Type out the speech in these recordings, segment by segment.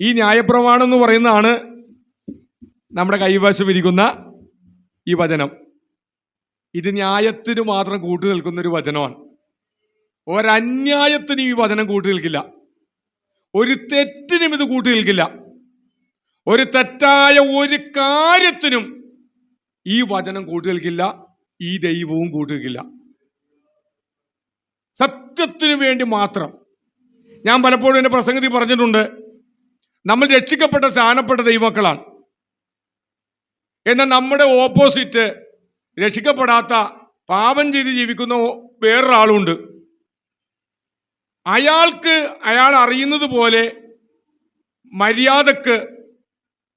ഈ ന്യായപ്രമാണം എന്ന് പറയുന്നതാണ് നമ്മുടെ കൈവശം ഇരിക്കുന്ന ഈ വചനം. ഇത് ന്യായത്തിന് മാത്രം കൂട്ടു നിൽക്കുന്ന ഒരു വചനമാണ്. ഒരന്യായത്തിനും ഈ വചനം കൂട്ടു നിൽക്കില്ല. ഒരു തെറ്റിനും ഇത് കൂട്ടു നിൽക്കില്ല. ഒരു തെറ്റായ ഒരു കാര്യത്തിനും ഈ വചനം കൂട്ടു നിൽക്കില്ല. ഈ ദൈവവും കൂട്ടു നിൽക്കില്ല. സത്യത്തിനു വേണ്ടി മാത്രം. ഞാൻ പലപ്പോഴും എന്റെ പ്രസംഗത്തിൽ പറഞ്ഞിട്ടുണ്ട്. നമ്മൾ രക്ഷിക്കപ്പെട്ട സ്ഥാനപ്പെട്ട ദൈവമക്കളാണ്. എന്നാൽ നമ്മുടെ ഓപ്പോസിറ്റ് രക്ഷിക്കപ്പെടാത്ത പാപം ചെയ്ത് ജീവിക്കുന്ന വേറൊരാളുണ്ട്. അയാൾക്ക് അയാൾ അറിയുന്നത് പോലെ മര്യാദയ്ക്ക്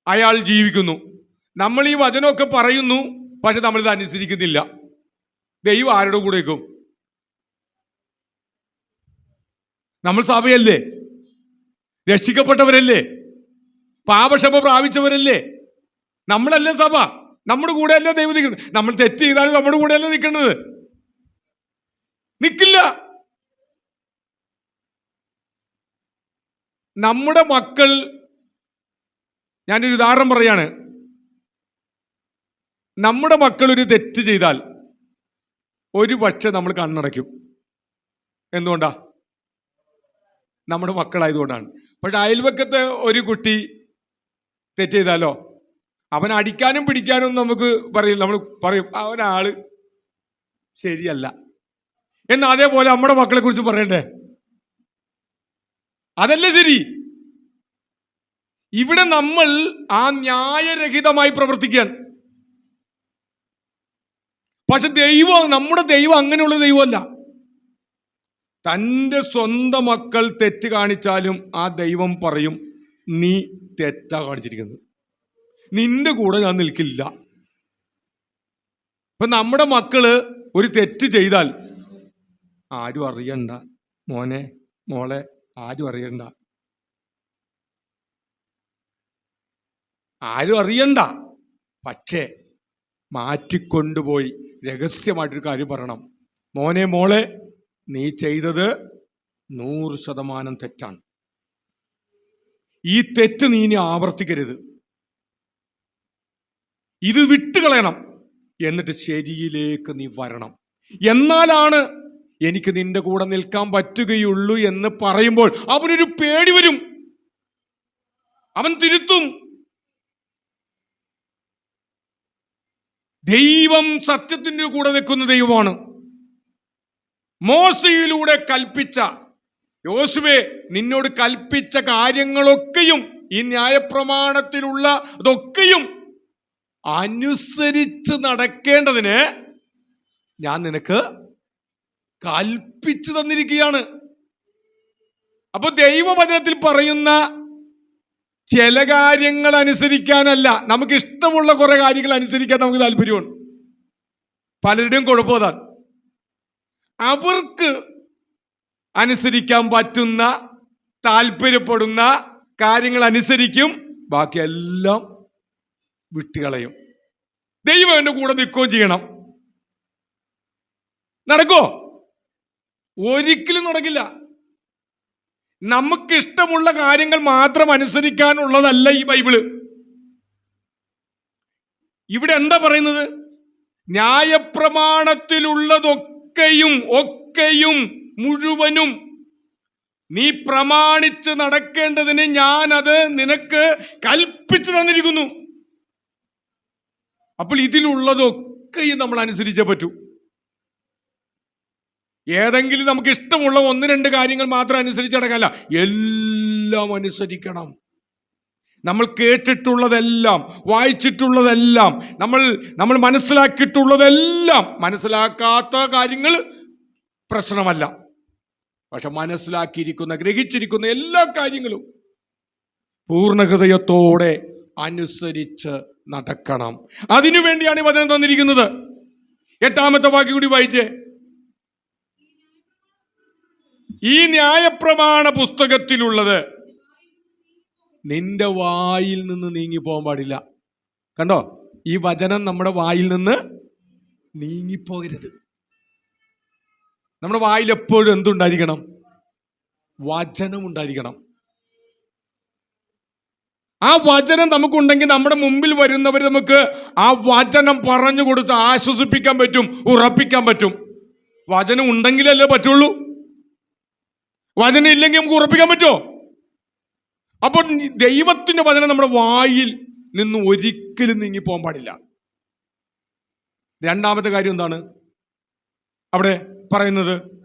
അയാൾ ജീവിക്കുന്നു. നമ്മൾ ഈ വചനമൊക്കെ പറയുന്നു പക്ഷെ നമ്മളിത് അനുസരിക്കുന്നില്ല. ദൈവം ആരുടെ കൂടെ നിൽക്കും നമ്മൾ സഭയല്ലേ? രക്ഷിക്കപ്പെട്ടവരല്ലേ? പാപക്ഷമ പ്രാപിച്ചവരല്ലേ? നമ്മളല്ലേ സഭ. നമ്മുടെ കൂടെയല്ലേ ദൈവം നിൽക്കുന്നത്. നമ്മൾ തെറ്റ് ചെയ്താലും നമ്മുടെ കൂടെയല്ലേ നിൽക്കുന്നത്. നിൽക്കില്ല നമ്മുടെ മക്കൾ ഞാനൊരു ഉദാഹരണം പറയാണ്. നമ്മുടെ മക്കൾ ഒരു തെറ്റ് ചെയ്താൽ ഒരു പക്ഷെ നമ്മൾ കണ്ണടയ്ക്കും. എന്തുകൊണ്ടാ? നമ്മുടെ മക്കളായതുകൊണ്ടാണ്. പക്ഷെ അയൽവക്കത്തെ ഒരു കുട്ടി തെറ്റ് ചെയ്താലോ അവൻ അടിക്കാനും പിടിക്കാനും നമുക്ക് പറയും നമ്മൾ പറയും അവനാൾ ശരിയല്ല. എന്ന് അതേപോലെ നമ്മുടെ മക്കളെ കുറിച്ച് പറയണ്ടേ? അതല്ലേ ശരി? ഇവിടെ നമ്മൾ ആ ന്യായരഹിതമായി പ്രവർത്തിക്കാൻ പക്ഷെ ദൈവം നമ്മുടെ ദൈവം അങ്ങനെയുള്ള ദൈവമല്ല. തന്റെ സ്വന്തം മക്കൾ തെറ്റ് കാണിച്ചാലും ആ ദൈവം പറയും. നീ തെറ്റാ കാണിച്ചിരിക്കുന്നത്. നിന്റെ കൂടെ ഞാൻ നിൽക്കില്ല. ഇപ്പൊ നമ്മുടെ മക്കൾ ഒരു തെറ്റ് ചെയ്താൽ ആരും അറിയണ്ട. മോനെ മോളെ ആരും അറിയണ്ട. ആരും അറിയണ്ട. പക്ഷേ മാറ്റിക്കൊണ്ടുപോയി രഹസ്യമായിട്ടൊരു കാര്യം പറയണം. മോനെ മോളെ നീ ചെയ്തത് നൂറ് ശതമാനം തെറ്റാണ്. ഈ തെറ്റ് നീ ഇനി ആവർത്തിക്കരുത്. ഇത് വിട്ടുകളയണം. എന്നിട്ട് ശരിയിലേക്ക് നീ വരണം. എന്നാലാണ് എനിക്ക് നിന്റെ കൂടെ നിൽക്കാൻ പറ്റുകയുള്ളൂ എന്ന് പറയുമ്പോൾ അവനൊരു പേടി വരും. അവൻ തിരുത്തും. ദൈവം സത്യത്തിന്റെ കൂടെ നിൽക്കുന്ന ദൈവമാണ്. മോശയിലൂടെ കൽപ്പിച്ച യോശുവെ നിന്നോട് കൽപ്പിച്ച കാര്യങ്ങളൊക്കെയും ഈ ന്യായപ്രമാണത്തിലുള്ള അതൊക്കെയും അനുസരിച്ച് നടക്കേണ്ടതിന് ഞാൻ നിനക്ക് കൽപ്പിച്ചു തന്നിരിക്കുകയാണ്. അപ്പൊ ദൈവവചനത്തിൽ പറയുന്ന ചില കാര്യങ്ങൾ അനുസരിക്കാനല്ല നമുക്ക് ഇഷ്ടമുള്ള കുറെ കാര്യങ്ങൾ അനുസരിക്കാൻ നമുക്ക് താല്പര്യമുണ്ട്. പലരുടെയും കുഴപ്പമതാണ് അവർക്ക് അനുസരിക്കാൻ പറ്റുന്ന താല്പര്യപ്പെടുന്ന കാര്യങ്ങൾ അനുസരിക്കും. ബാക്കിയെല്ലാം വിട്ടുകളയും. ദൈവം എന്റെ കൂടെ നിൽക്കുകയും ചെയ്യണം. നടക്കോ? ഒരിക്കലും നടക്കില്ല. നമുക്കിഷ്ടമുള്ള കാര്യങ്ങൾ മാത്രം അനുസരിക്കാനുള്ളതല്ല ഈ ബൈബിൾ. ഇവിടെ എന്താ പറയുന്നത്? ന്യായപ്രമാണത്തിലുള്ളതൊക്കെയും ഒക്കെയും മുഴുവനും. നീ പ്രമാണിച്ച് നടക്കേണ്ടതിന് ഞാൻ അത് നിനക്ക് കൽപ്പിച്ചു തന്നിരിക്കുന്നു. അപ്പോൾ ഇതിലുള്ളതൊക്കെയും നമ്മൾ അനുസരിച്ചേ പറ്റൂ. ഏതെങ്കിലും നമുക്ക് ഇഷ്ടമുള്ള ഒന്ന് രണ്ട് കാര്യങ്ങൾ മാത്രം അനുസരിച്ച് നടക്കല്ല എല്ലാം അനുസരിക്കണം. നമ്മൾ കേട്ടിട്ടുള്ളതെല്ലാം വായിച്ചിട്ടുള്ളതെല്ലാം നമ്മൾ നമ്മൾ മനസ്സിലാക്കിയിട്ടുള്ളതെല്ലാം മനസ്സിലാക്കാത്ത കാര്യങ്ങൾ പ്രശ്നമല്ല. പക്ഷെ മനസ്സിലാക്കിയിരിക്കുന്ന ഗ്രഹിച്ചിരിക്കുന്ന എല്ലാ കാര്യങ്ങളും പൂർണ ഹൃദയത്തോടെ അനുസരിച്ച് നടക്കണം. അതിനു വേണ്ടിയാണ് ഈ വചനം തന്നിരിക്കുന്നത്. എട്ടാമത്തെ വാക്യം കൂടി വായിച്ചേ. ഈ ന്യായപ്രമാണ പുസ്തകത്തിലുള്ളത് നിന്റെ വായിൽ നിന്ന് നീങ്ങി പോകാൻ പാടില്ല. കണ്ടോ? ഈ വചനം നമ്മുടെ വായിൽ നിന്ന് നീങ്ങിപ്പോകരുത്. നമ്മുടെ വായിൽ എപ്പോഴും എന്തുണ്ടായിരിക്കണം? വചനം ഉണ്ടായിരിക്കണം. ആ വചനം നമുക്കുണ്ടെങ്കിൽ നമ്മുടെ മുമ്പിൽ വരുന്നവർ നമുക്ക് ആ വചനം പറഞ്ഞു കൊടുത്ത് ആശ്വസിപ്പിക്കാൻ പറ്റും ഉറപ്പിക്കാൻ പറ്റും. വചനം ഉണ്ടെങ്കിലല്ലേ പറ്റുള്ളൂ. വചനം ഇല്ലെങ്കിൽ നമുക്ക് ഉറപ്പിക്കാൻ പറ്റുമോ? അപ്പോൾ ദൈവത്തിന്റെ വചനം നമ്മുടെ വായിൽ നിന്ന് ഒരിക്കലും നീങ്ങി പോകാൻ പാടില്ല. രണ്ടാമത്തെ കാര്യം എന്താണ്? അവിടെ പറയുന്നത്?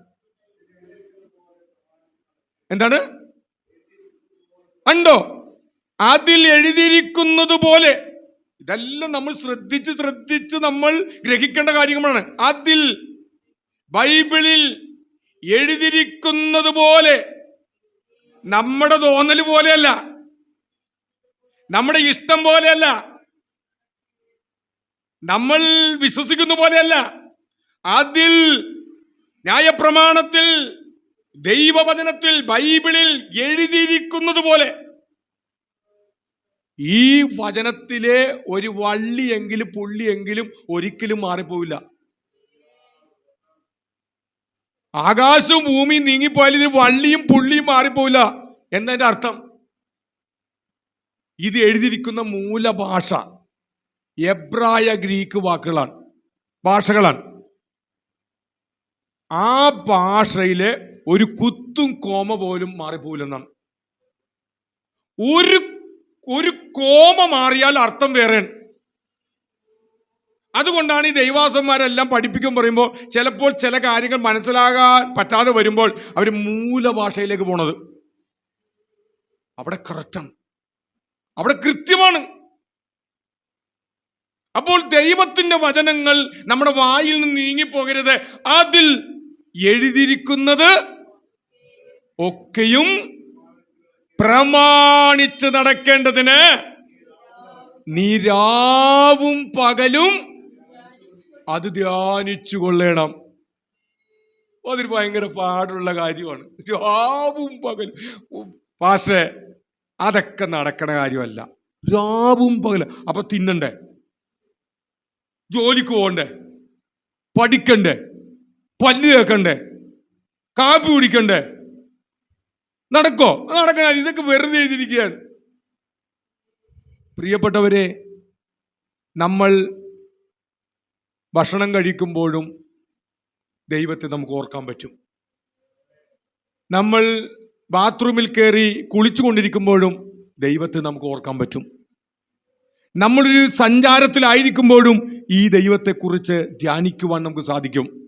എന്താണ്? ഉണ്ടോ അതിൽ എഴുതിയിരിക്കുന്നത് പോലെ. ഇതെല്ലാം നമ്മൾ ശ്രദ്ധിച്ച് ശ്രദ്ധിച്ച് നമ്മൾ ഗ്രഹിക്കേണ്ട കാര്യങ്ങളാണ്. അതിൽ ബൈബിളിൽ എഴുതിയിരിക്കുന്നത് പോലെ നമ്മുടെ തോന്നൽ പോലെയല്ല. നമ്മുടെ ഇഷ്ടം പോലെയല്ല. നമ്മൾ വിശ്വസിക്കുന്ന പോലെയല്ല. അതിൽ ന്യായപ്രമാണത്തിൽ ദൈവവചനത്തിൽ ബൈബിളിൽ എഴുതിയിരിക്കുന്നത് പോലെ ഈ വചനത്തിലെ ഒരു വള്ളിയെങ്കിലും പുള്ളിയെങ്കിലും ഒരിക്കലും മാറിപ്പോവില്ല. ആകാശവും ഭൂമിയും നീങ്ങിപ്പോയാൽ ഇതിന് വള്ളിയും പുള്ളിയും മാറിപ്പോവില്ല എന്നതിന്റെ അർത്ഥം ഇത് എഴുതിയിരിക്കുന്ന മൂലഭാഷ എബ്രായ ഗ്രീക്ക് വാക്കുകളാണ് ഭാഷകളാണ്. ആ ഭാഷയിലെ ഒരു കുത്തും കോമ പോലും മാറിപ്പോലെന്നാണ് ഒരു ഒരു കോമ മാറിയാൽ അർത്ഥം വേറെയാണ്. അതുകൊണ്ടാണ് ഈ ദൈവാസന്മാരെല്ലാം പഠിപ്പിക്കും പറയുമ്പോൾ ചിലപ്പോൾ ചില കാര്യങ്ങൾ മനസ്സിലാകാൻ പറ്റാതെ വരുമ്പോൾ അവർ മൂലഭാഷയിലേക്ക് പോണത്. അവിടെ കറക്റ്റാണ് അവിടെ കൃത്യമാണ്. അപ്പോൾ ദൈവത്തിന്റെ വചനങ്ങൾ നമ്മുടെ വായിൽ നിന്ന് നീങ്ങിപ്പോകരുത്. അതിൽ എഴുതിയിരിക്കുന്നത് ഒക്കെയും പ്രമാണിച്ച് നടക്കേണ്ടതിന് നിരാവും പകലും അത് ധ്യാനിച്ചു കൊള്ളണം. അതൊരു ഭയങ്കര പാടുള്ള കാര്യമാണ്. രാവും പകലും. പാഷേ അതൊക്കെ നടക്കണ കാര്യമല്ല. രാവും പകലും. അപ്പൊ തിന്നണ്ടേ? ജോലിക്ക് പോകണ്ടേ? പഠിക്കണ്ടേ? പല്ല് കേൾക്കണ്ടേ? കാപ്പി കുടിക്കണ്ടേ? നടക്കോ? നടക്കണ ഇതൊക്കെ വെറുതെ എഴുതിയിരിക്കുകയാണ്. പ്രിയപ്പെട്ടവരെ നമ്മൾ ഭക്ഷണം കഴിക്കുമ്പോഴും ദൈവത്തെ നമുക്ക് ഓർക്കാൻ പറ്റും. നമ്മൾ ബാത്റൂമിൽ കയറി കുളിച്ചുകൊണ്ടിരിക്കുമ്പോഴും ദൈവത്തെ നമുക്ക് ഓർക്കാൻ പറ്റും. നമ്മളൊരു സഞ്ചാരത്തിലായിരിക്കുമ്പോഴും ഈ ദൈവത്തെക്കുറിച്ച് ധ്യാനിക്കുവാൻ നമുക്ക് സാധിക്കും.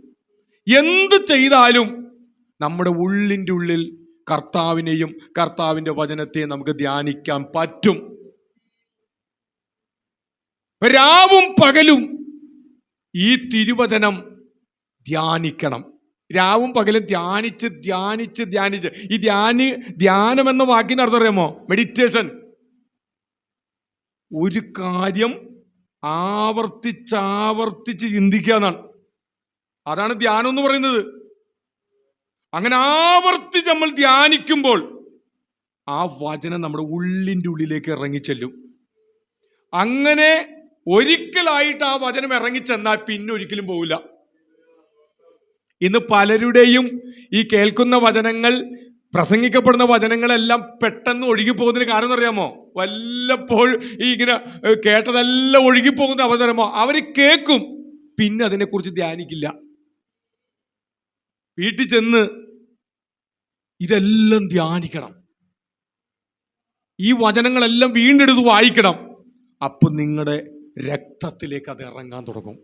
എന്ത് ചെയ്താലും നമ്മുടെ ഉള്ളിന്റെ ഉള്ളിൽ കർത്താവിനെയും കർത്താവിന്റെ വചനത്തെയും നമുക്ക് ധ്യാനിക്കാൻ പറ്റും. രാവും പകലും ഈ തിരുവചനം ധ്യാനിക്കണം. രാവും പകലും ധ്യാനിച്ച് ധ്യാനിച്ച് ധ്യാനിച്ച്. ഈ ധ്യാനി ധ്യാനം എന്ന വാക്കിന് അർത്ഥം അറിയാമോ? മെഡിറ്റേഷൻ ഒരു കാര്യം ആവർത്തിച്ചാവർത്തിച്ച് ചിന്തിക്കുക എന്നാണ്. അതാണ് ധ്യാനം എന്ന് പറയുന്നത്. അങ്ങനെ ആവർത്തി നമ്മൾ ധ്യാനിക്കുമ്പോൾ ആ വചനം നമ്മുടെ ഉള്ളിന്റെ ഉള്ളിലേക്ക് ഇറങ്ങിച്ചെല്ലും. അങ്ങനെ ഒരിക്കലായിട്ട് ആ വചനം ഇറങ്ങിച്ചെന്നാൽ പിന്നെ ഒരിക്കലും പോവില്ല. ഇന്ന് പലരുടെയും ഈ കേൾക്കുന്ന വചനങ്ങൾ പ്രസംഗിക്കപ്പെടുന്ന വചനങ്ങളെല്ലാം പെട്ടെന്ന് ഒഴുകിപ്പോകുന്നതിന് കാരണം അറിയാമോ? വല്ലപ്പോഴും ഈ ഇങ്ങനെ കേട്ടതെല്ലാം ഒഴുകിപ്പോകുന്ന അവതരമോ അവർ കേൾക്കും പിന്നെ അതിനെക്കുറിച്ച് ധ്യാനിക്കില്ല. വീട്ടിൽ ചെന്ന് ഇതെല്ലാം ധ്യാനിക്കണം. ഈ വചനങ്ങളെല്ലാം വീണ്ടെടുത്ത് വായിക്കണം. അപ്പൊ നിങ്ങളുടെ രക്തത്തിലേക്ക് അത് ഇറങ്ങാൻ തുടങ്ങും.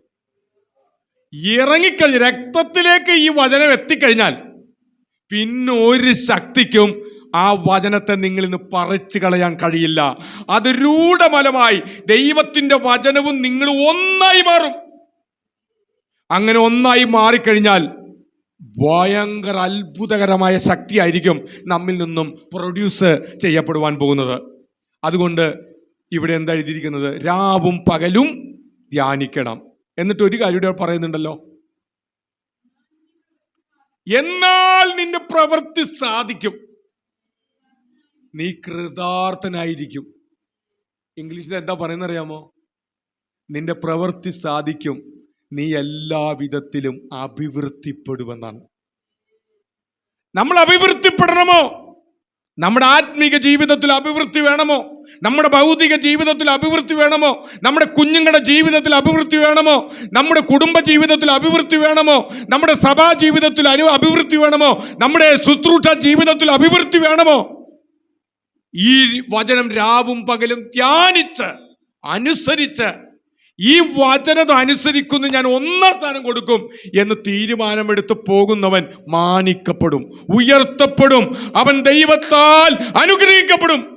ഇറങ്ങിക്കഴിഞ്ഞ് രക്തത്തിലേക്ക് ഈ വചനം എത്തിക്കഴിഞ്ഞാൽ പിന്നെ ഒരു ശക്തിക്കും ആ വചനത്തെ നിങ്ങളിൽ നിന്ന് പറിച്ചു കളയാൻ കഴിയില്ല. അത് രൂഢമലമായി ദൈവത്തിന്റെ വചനവും നിങ്ങൾ ഒന്നായി മാറും. അങ്ങനെ ഒന്നായി മാറിക്കഴിഞ്ഞാൽ ഭയങ്കര അത്ഭുതകരമായ ശക്തിയായിരിക്കും നമ്മിൽ നിന്നും പ്രൊഡ്യൂസ് ചെയ്യപ്പെടുവാൻ പോകുന്നത്. അതുകൊണ്ട് ഇവിടെ എന്താ എഴുതിയിരിക്കുന്നത്? രാവും പകലും ധ്യാനിക്കണം. എന്നിട്ട് ഒരു കാര്യം ഇവിടെ പറയുന്നുണ്ടല്ലോ. എന്നാൽ നിന്റെ പ്രവൃത്തി സാധിക്കും. നീ കൃതാർത്ഥനായിരിക്കും. ഇംഗ്ലീഷിൽ എന്താ പറയുന്നറിയാമോ? നിന്റെ പ്രവൃത്തി സാധിക്കും. നീ എല്ലാവിധത്തിലും അഭിവൃദ്ധിപ്പെടുമെന്നാണ് നമ്മൾ അഭിവൃദ്ധിപ്പെടണമോ? നമ്മുടെ ആത്മീക ജീവിതത്തിൽ അഭിവൃദ്ധി വേണമോ? നമ്മുടെ ഭൗതിക ജീവിതത്തിൽ അഭിവൃദ്ധി വേണമോ? നമ്മുടെ കുഞ്ഞുങ്ങളുടെ ജീവിതത്തിൽ അഭിവൃദ്ധി വേണമോ? നമ്മുടെ കുടുംബ ജീവിതത്തിൽ അഭിവൃദ്ധി വേണമോ? നമ്മുടെ സഭാ ജീവിതത്തിൽ അനു അഭിവൃദ്ധി വേണമോ? നമ്മുടെ ശുശ്രൂഷ ജീവിതത്തിൽ അഭിവൃദ്ധി വേണമോ? ഈ വചനം രാവും പകലും ധ്യാനിച്ച് അനുസരിച്ച് ഈ വചനത അനുസരിക്കുന്നു ഞാൻ ഒന്നാം സ്ഥാനം കൊടുക്കും എന്ന് തീരുമാനമെടുത്ത് പോകുന്നവൻ മാനിക്കപ്പെടും ഉയർത്തപ്പെടും. അവൻ ദൈവത്താൽ അനുഗ്രഹിക്കപ്പെടും.